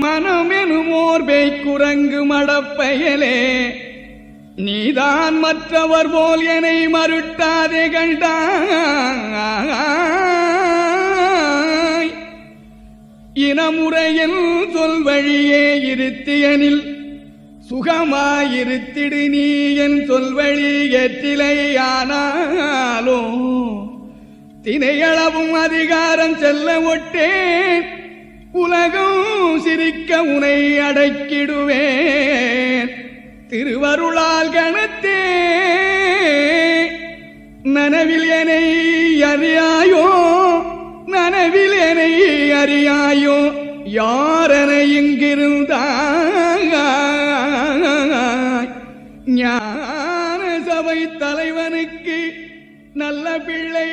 மனமெனுமோர் பேய்க்குரங்கு மடப்பயலே. நீதான் மற்றவர் போல் என்னை மறுட்டாதே கண்டாய். இனமுறையில் சொல் வழியே இருத்தியனில் சுகமாயிருத்திடு நீ என் சொல்வழி ஏற்றிலையானாலோ தினையளவும் அதிகாரம் செல்ல ஒட்டேன். உலகம் சிரிக்க உனை அடக்கிடுவேன். திருவருளால் கணத்தே நனவில் என்னை அறியாயோ நனவில் என்னை அறியாயோ யாரனை இங்கிருந்தாய். ஞான சபை தலைவனுக்கு நல்ல பிள்ளை